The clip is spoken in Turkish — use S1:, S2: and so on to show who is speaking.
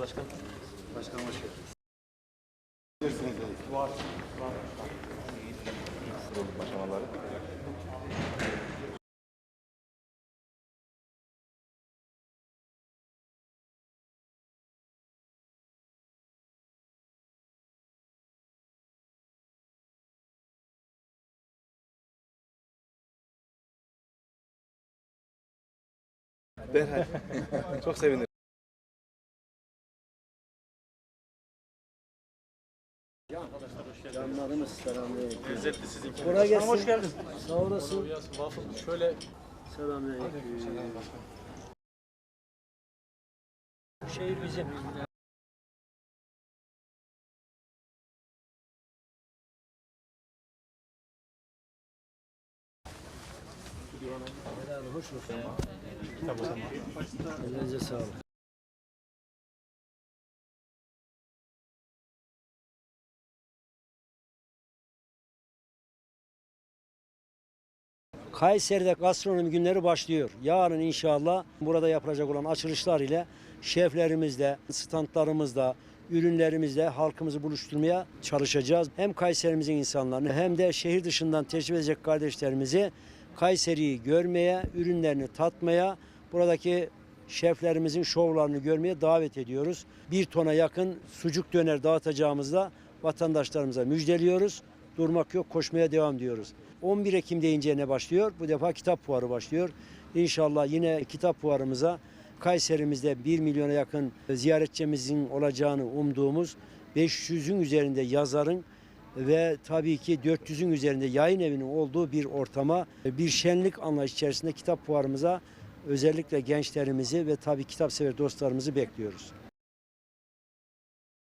S1: başkan.
S2: Başkanım hoş geldiniz.
S1: Aşamaları.
S2: Derhal. Çok sevinirim.
S3: Canlarımız selamünaleyküm.
S1: Lezzetli sizinki.
S3: Kolay gelsin.
S1: Hoş geldin.
S3: Sağ olasın.
S1: Waffle şöyle
S3: Selamünaleyküm. Şehir bizim. Helal hoş olsun. Elinize sağlık. Kayseri'de gastronomi günleri başlıyor. Yarın inşallah burada yapılacak olan açılışlar ile şeflerimizle, standlarımızla, ürünlerimizle halkımızı buluşturmaya çalışacağız. Hem Kayserimizin insanlarını hem de şehir dışından teşrif edecek kardeşlerimizi Kayseri'yi görmeye, ürünlerini tatmaya, buradaki şeflerimizin şovlarını görmeye davet ediyoruz. Bir tona yakın sucuk döner dağıtacağımızda vatandaşlarımıza müjdeliyoruz. Durmak yok, koşmaya devam diyoruz. 11 Ekim deyince ne başlıyor? Bu defa kitap fuarı başlıyor. İnşallah yine kitap fuarımıza Kayserimizde 1 milyona yakın ziyaretçimizin olacağını umduğumuz 500'ün üzerinde yazarın ve tabii ki 400'ün üzerinde yayın evinin olduğu bir ortama, bir şenlik anlayış içerisinde kitap fuarımıza özellikle gençlerimizi ve tabii kitap sever dostlarımızı bekliyoruz.